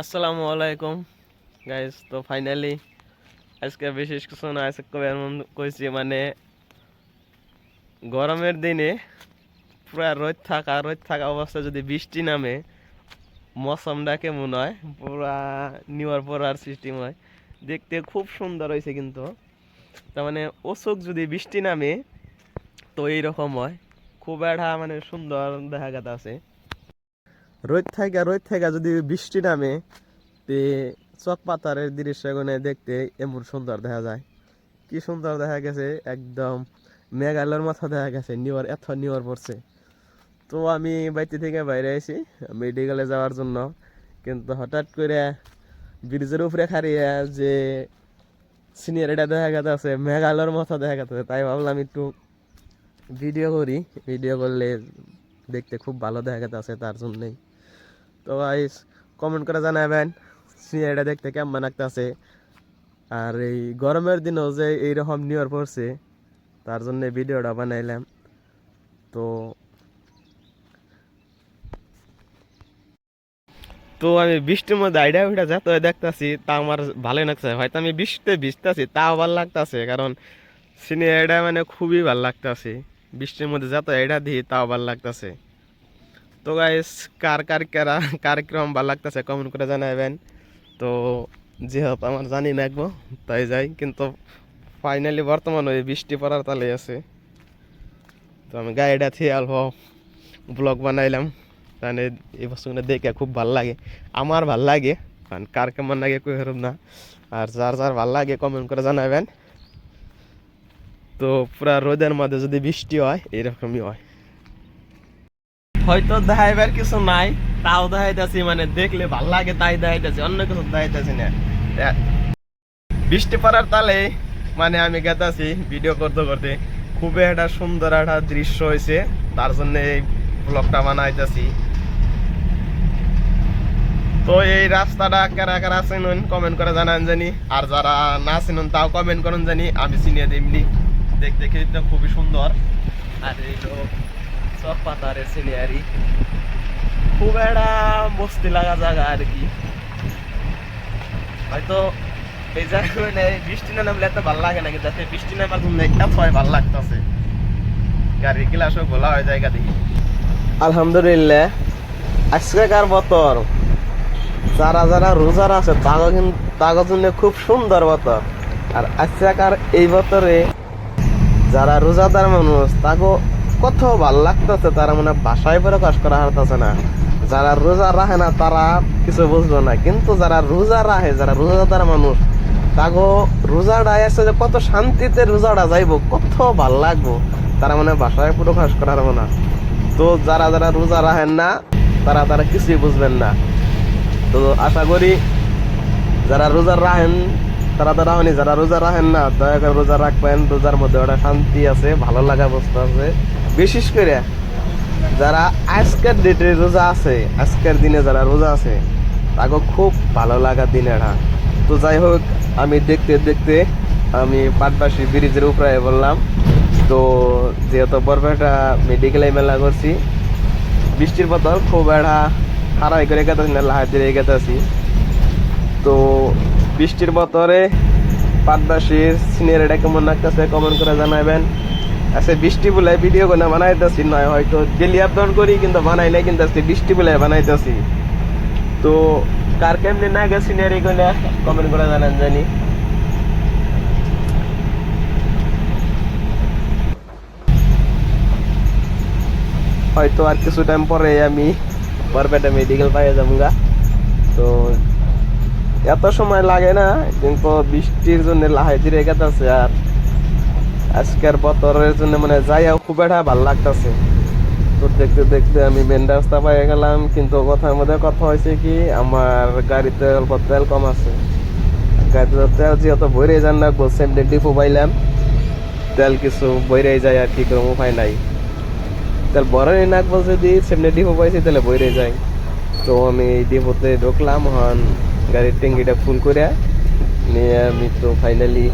আসসালামু আলাইকুম। গাইস তো ফাইনালি আজকে বিশেষ কিছু না, আজকে এমন কইছি মানে গরমের দিনে পুরা রোদ থাকা রোদ থাকা অবস্থা যদি বৃষ্টি নামে, মৌসুমটা কেমন হয়? পুরা নিউয়ার পড়ার সিস্টেম হয়। দেখতে খুব সুন্দর হয়েছে কিন্তু। তার মানে অসুখ যদি বৃষ্টি নামে, তো এইরকম হয়। খুব একটা মানে সুন্দর দেখা গেছে। রোদ থেকে রোদ থেকে যদি বৃষ্টি নামে, তে চক পাতারের দৃশ্য এখানে দেখতে এমন সুন্দর দেখা যায়। কি সুন্দর দেখা গেছে? একদম মেঘালয়ের মাথা দেখা গেছে। নিউয়ার এত নিউয়ার পড়ছে। তো আমি বাড়িতে থেকে বাইরে আছি মেডিকেলে যাওয়ার জন্য। কিন্তু হঠাৎ করে ব্রিজের উপরে খারিয়ে যে সিনিয়র এটা দেখা গেছে আছে মেঘালয়ের মাথা দেখা গেছে তাই ভাবলাম একটু ভিডিও করি। ভিডিও করলে দেখতে খুব ভালো দেখা গেছে তার জন্যই। তো গাইস কমেন্ট করে জানাবেন সিনারিটা দেখতে কেমন লাগতেছে? আর এই গরমের দিনেও যে এইরকম নিয়র পড়ছে, তার জন্য ভিডিওটা বানাইলাম। তো তো আমি বৃষ্টির মধ্যে আইডিয়া উঠে যা তো দেখতাছি, তা আমার ভালোই লাগছে। হয়তো আমি বৃষ্টিতে ভিজতেছি, তাও ভালো লাগতাছে, কারণ সিনিয়রটা মানে খুবই ভালো লাগতাছে। বৃষ্টির মধ্যে যত এটা দিই, তাও ভালো লাগতাছে। তো গাইস কার কার কারা কার্যক্রম ভালো লাগতেছে কমেন্ট করে জানাবেন তো যেহেতু আমার জানি না একবো তাই যাই। কিন্তু ফাইনালি বর্তমান ওই বৃষ্টি পড়ার তালে আছে। তো আমি গাড়িটা থেকে অল্প ব্লগ বানাইলাম। তাহলে এই বস্তুগুলো দেখে খুব ভালো লাগে। আমার ভালো লাগে, কারণ কার কেমন লাগে কই হরব না। আর যার যার ভালো লাগে কমেন্ট করে জানাবেন তো পুরা রোদের মধ্যে যদি বৃষ্টি হয় এরকমই হয়। হয়তো দেখাইবার কিছু নাই, তাও দেখাইতেছি মানে দেখলে ভালো লাগে, তাই দেখাইতেছি, অন্য কিছু দেখাইতেছি না। বৃষ্টি পড়ার তালে মানে আমি গেতাছি ভিডিও করতে করতে। খুবই একটা সুন্দর একটা দৃশ্য হয়েছে তার জন্য এই ব্লগটা বানাইতেছি। তো এই রাস্তাটা কারা কারা চিনুন কমেন্ট করে জানান জানি। আর যারা না চিনুন, তাও কমেন্ট করুন জানি, আমি চিনিয়ে দিমনি দেখতে কিন্তু খুবই সুন্দর। আর এই তো সব পাতারে সিনিয়ারি খুব একটা বস্তি লাগা জায়গা আর কি। হয়তো এই জায়গায় বৃষ্টি না নামলে এত ভালো লাগে না যাতে বৃষ্টি নামার জন্য এত হয় ভালো লাগতেছে। গোলা হয়ে আলহামদুলিল্লাহ আজকেকার বতর যারা যারা রোজার আছে তাগো কিন্তু তাগো জন্য খুব সুন্দর বতর আর আজকেকার এই বতরে যারা রোজাদার মানুষ তাকে কত ভালো লাগতেছে, তারা মানে ভাষায় প্রকাশ করা হারতেছে না। যারা রোজা রাখে না, তারা কিছু বুঝলো না। কিন্তু যারা রোজা রাখে, যারা রোজাদার মানুষ, তাগো রোজাটা আছে যে কত শান্তিতে রোজাটা যাইবো কত ভালো লাগবো। তারা মানে ভাষায় প্রকাশ করা হারবো না। তো যারা যারা রোজা রাখেন না, তারা তারা কিছুই বুঝবেন না। তো আশা করি যারা রোজা রাখেন, তারা তো রাখেনি। যারা রোজা রাখেন না, দয়া করে রোজা রাখবেন। রোজার মধ্যে ওটা শান্তি আছে, ভালো লাগা বস্তু আছে। বিশেষ করে যারা আজকের ডেটে রোজা আছে, আজকের দিনে যারা রোজা আছে, তাকে খুব ভালো লাগা দিন এটা তো যাই হোক, আমি দেখতে দেখতে আমি পাটবাসী ব্রিজের উপরে বললাম, তো যেহেতু বরপেটা মেডিকেলে মেলা করছি, বৃষ্টির বতর খুব একটা হারাই করে গেতেছি না লাহাই দিয়ে গেতেছি তো বৃষ্টির বতরে পাটবাসীর সিনিয়রটা কেমন লাগতেছে কমেন্ট করে জানাবেন আচ্ছা বৃষ্টি বলে ভিডিও করে বানাইতেছি, নয় হয়তো ডেলি আপডাউন করি, কিন্তু বানাই নাই কিন্তু আজকে বৃষ্টি বলে বানাইতেছি। তো কার কেমনি না গে সিনিয়রি করে কমেন্ট করে জানান জানি। হয়তো আর কিছু টাইম পরে আমি বরপেটা মেডিকেল পাইয়ে যাব গা তো এত সময় লাগে না, কিন্তু বৃষ্টির জন্য লাহাই দিয়ে গেতেছে আর আজকের বতরের জন্য মানে যাইয়াও খুব একটা ভালো লাগতেছে। তো দেখতে দেখতে আমি মেন রাস্তা পাই গেলাম, কিন্তু কথার মধ্যে কথা হয়েছে কি, আমার গাড়িতে অল্প তেল কম আছে। গাড়িতে তেল যেহেতু ভরে যান না বলছেন ডিপো পাইলাম। তেল কিছু বইরে যায় আর কি, কোনো উপায় নাই। তেল বড়ই বলছে দি সেমনি ডিপো পাইছি, তাহলে বইরে যায়। তো আমি ডিপোতে ঢুকলাম, হন গাড়ির ট্যাঙ্কিটা ফুল করে নিয়ে আমি তো ফাইনালি